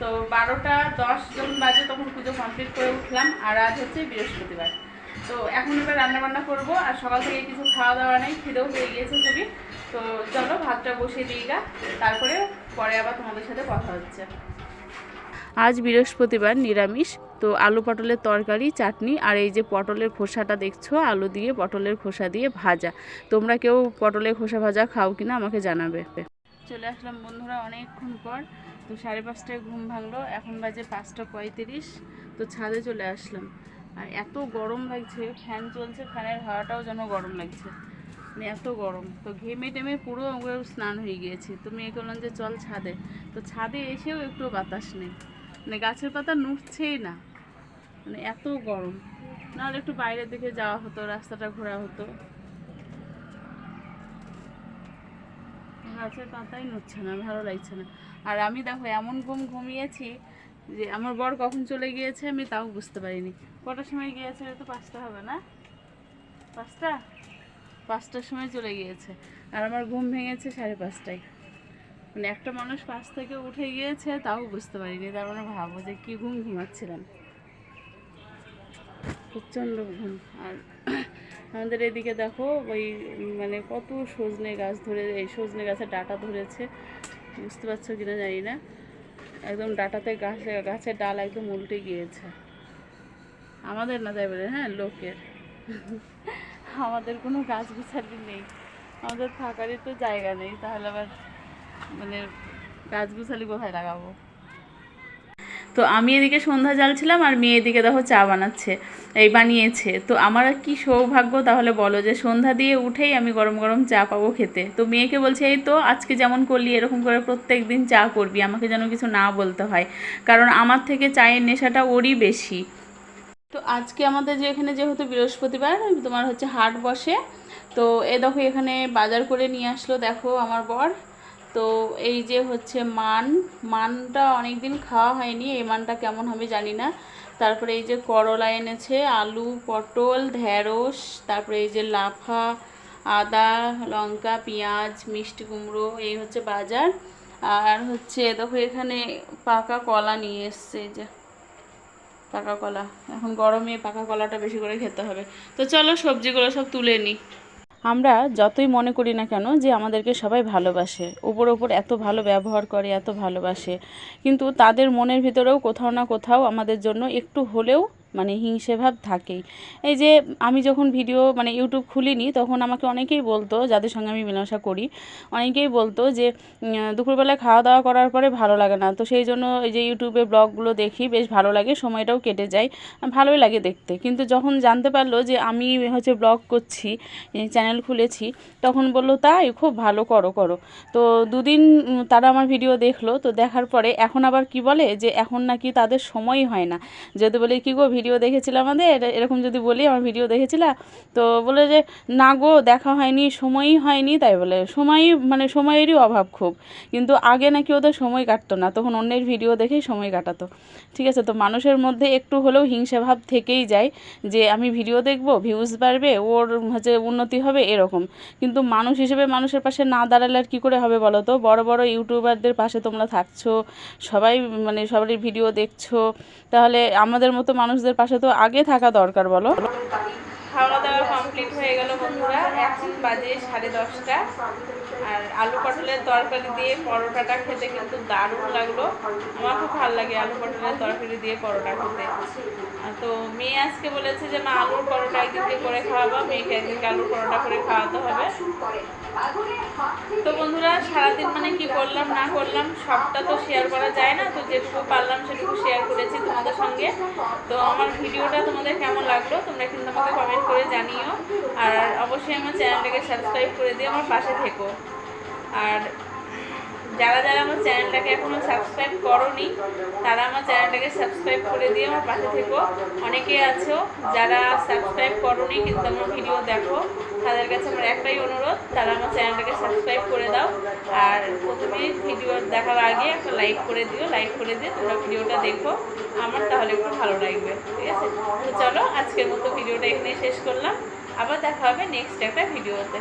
তো বারোটা। দশ যখন বাজে তখন পুজো কমপ্লিট করে উঠলাম আর আজ হচ্ছে বৃহস্পতিবার। তো এখন এবার রান্না বান্না করব আর সকাল থেকে কিছু খাওয়া দাওয়া নেই, খিদেও হয়ে গিয়েছে খুবই। তো চলো ভাতটা বসিয়ে দিই গা তারপরে পরে আবার তোমাদের সাথে কথা হচ্ছে। আজ বৃহস্পতিবার নিরামিষ তো আলু পটলের তরকারি চাটনি আর এই যে পটলের খোসাটা দেখছ আলু দিয়ে পটলের খোসা দিয়ে ভাজা। তোমরা কেউ পটলের খোসা ভাজা খাও কিনা আমাকে জানাবে। চলে আসলাম বন্ধুরা অনেকক্ষণ পর তো সাড়ে পাঁচটায় ঘুম ভাঙলো এখন বাজে পাঁচটা পঁয়ত্রিশ তো ছাদে চলে আসলাম। আর এত গরম লাগছে ফ্যান চলছে ফ্যানের হাওয়াটাও যেন গরম লাগছে। মানে এত গরম। তো ঘেমে টেমে পুরো আমাকে স্নান হয়ে গিয়েছি। তো মেয়ে বললাম যে, চল ছাদে। তো ছাদে এসেও একটু বাতাস নেই। মানে গাছের পাতা নুটছেই না। মানে এত গরম। নাহলে একটু বাইরের দিকে যাওয়া হতো, রাস্তাটা ঘোরা হতো। গাছের পাতাই নড়ছে না, ভালো লাগছে না। আর আমি দেখো, এমন ঘুম ঘুমিয়েছি যে, আমার বর কখন চলে গিয়েছে আমি তাও বুঝতে পারিনি। কটার সময় গিয়েছে? তো পাঁচটা হবে না? পাঁচটা? পাঁচটার সময় চলে গিয়েছে। আর আমার ঘুম ভেঙেছে সাড়ে পাঁচটায়। মানে একটা মানুষ পাঁচ থেকে উঠে গিয়েছে, তাও বুঝতে পারিনি। তার মানে ভাবো যে কী ঘুম ঘুমাচ্ছিলাম। প্রচণ্ড ঘুম। আর আমাদের এদিকে দেখো, ওই মানে কত সজনে গাছ ধরে, এই সজনে গাছের ডাটা ধরেছে। বুঝতে পারছ কিনা জানি না। একদম ডাটাতে গাছে, গাছের ডাল একদম উল্টে গিয়েছে। আমাদের না তাই বলে হ্যাঁ লোকের। আমাদের কোনো গাছ গুছালি নেই। আমাদের থাকারই তো জায়গা নেই, তাহলে আবার মানে গাছ গুছালি কোথায় লাগাবো? তো আমি এদিকে সন্ধ্যা জ্বালছিলাম আর মেয়ে এদিকে দেখো চা বানাচ্ছে, এই বানিয়েছে। তো আমার কি সৌভাগ্য তাহলে বলো যে সন্ধ্যা দিয়ে উঠেই আমি গরম গরম চা পাবো খেতে। তো মেয়েকে বলছে, এই তো আজকে যেমন করলি, এরকম করে প্রত্যেক দিন চা করবি, আমাকে যেন কিছু না বলতে হয়। কারণ আমার থেকে চায়ের নেশাটা ওরই বেশি। তো আজকে আমাদের যে এখানে যেহেতু বৃহস্পতিবার তোমার হচ্ছে হাট বসে। তো এ দেখো এখানে বাজার করে নিয়ে আসলো, দেখো আমার বর। তো এই যে হচ্ছে মান, মানটা অনেক দিন খাওয়া হয়নি, এই মানটা কেমন হবে জানি না। তারপরে এই যে করলা এনেছে, আলু, পটল, ঢেঁড়স, তারপরে এই যে লাফা, আদা, লঙ্কা, পেঁয়াজ, মিষ্টি কুমড়ো, এই হচ্ছে বাজার। আর হচ্ছে দেখো এখানে পাকা কলা নিয়ে এসছে, এই যে। পাকা কলা। এখন গরমে পাকা কলাটা বেশি করে খেতে হবে। তো চলো সবজিগুলো সব তুলে নিই আমরা যতই মনে করি না কেন যে আমাদেরকে সবাই ভালোবাসে। ওপর ওপর এত ভালো ব্যবহার করে, এত ভালোবাসে। কিন্তু তাদের মনের ভিতরেও কোথাও না কোথাও আমাদের জন্য একটু হলেও মানে হিংসে ভাব থাকেই। এই যে আমি যখন ভিডিও মানে ইউটিউব খুলিনি, তখন আমাকে অনেকেই বলতো, যাদের সঙ্গে আমি মেলামেশা করি, অনেকেই বলতো যে দুপুরবেলায় খাওয়া দাওয়া করার পরে ভালো লাগে না। তো সেই জন্য এই যে ইউটিউবে ব্লগগুলো দেখি, বেশ ভালো লাগে, সময়টাও কেটে যায়, ভালোই লাগে দেখতে। কিন্তু যখন জানতে পারল যে আমি হচ্ছে ব্লগ করছি চ্যানেল খুলেছি, তখন বলল, তাই, খুব ভালো, করো করো। তো দুদিন তারা আমার ভিডিও দেখল, তো দেখার পরে এখন আবার কি বলে? যে এখন নাকি তাদের সময়ই হয় না। যদি বলে, কী গো ভিডিও দেখেছিলাম আমাদের? এরকম যদি বলি, আমার ভিডিও দেখেছিলা? তো বলে যে, না গো, দেখা হয়নি, সময়ই হয়নি। তাই বলে সময়ই মানে সময়েরই অভাব খুব। কিন্তু আগে নাকি ওদের সময় কাটতো না, তখন অন্যের ভিডিও দেখেই সময় কাটাতো। ঠিক আছে, তো মানুষের মধ্যে একটু হলেও হিংসা ভাব থেকেই যায় যে, আমি ভিডিও দেখব ভিউজ বাড়বে, ওর হচ্ছে উন্নতি হবে, এরকম। কিন্তু মানুষ হিসেবে মানুষের পাশে না দাঁড়ালে আর কী করে হবে বলো তো? বড় বড় ইউটিউবারদের পাশে তোমরা থাকছো, সবাই মানে সবারই ভিডিও দেখছ। তাহলে আমাদের মতো মানুষদের পাশে তো আগে থাকা দরকার, বলো। খাওয়া দাওয়া কমপ্লিট হয়ে গেল বন্ধুরা। এখন বাজে সাড়ে দশটা। আর আলু পটলের তরকারি দিয়ে পরোটাটা খেতে কিন্তু দারুণ লাগল। আমার খুব ভালো লাগে আলু পটলের তরকারি দিয়ে পরোটা খেতে। তো মেয়ে আজকে বলেছে যে মা আলুর পরোটা একদিনকে করে খাওয়াবা। মেয়েকে একদিনকে আলুর পরোটা করে খাওয়াতে হবে। তো বন্ধুরা, সারাদিন মানে কি করলাম, না করলাম, সবটা তো শেয়ার করা যায় না। তো যেটুকু পারলাম, সেটুকু শেয়ার করেছি তোমাদের সঙ্গে। তো আমার ভিডিওটা তোমাদের কেমন লাগল, তোমরা কিন্তু আমাকে কমেন্ট করে জানিও। আর অবশ্যই আমার চ্যানেলটাকে সাবস্ক্রাইব করে দিয়ে আমার পাশে থেকো। আর যারা যারা আমার চ্যানেলটাকে এখনও সাবস্ক্রাইব করনি, তারা আমার চ্যানেলটাকে সাবস্ক্রাইব করে দিয়ে আমার পাশে থেকো। অনেকে আছো যারা সাবস্ক্রাইব করনি কিন্তু আমার ভিডিও দেখো, তাদের কাছে আমার একটাই অনুরোধ, তারা আমার চ্যানেলটাকে সাবস্ক্রাইব করে দাও। আর প্রথমে ভিডিও দেখার আগে একটা লাইক করে দিও লাইক করে দিয়ে তোমরা ভিডিওটা দেখো। আমার তাহলে একটু ভালো লাগবে, ঠিক আছে? তো চলো, আজকের মতো ভিডিওটা এখানেই শেষ করলাম। আবার দেখা হবে নেক্সট একটা ভিডিওতে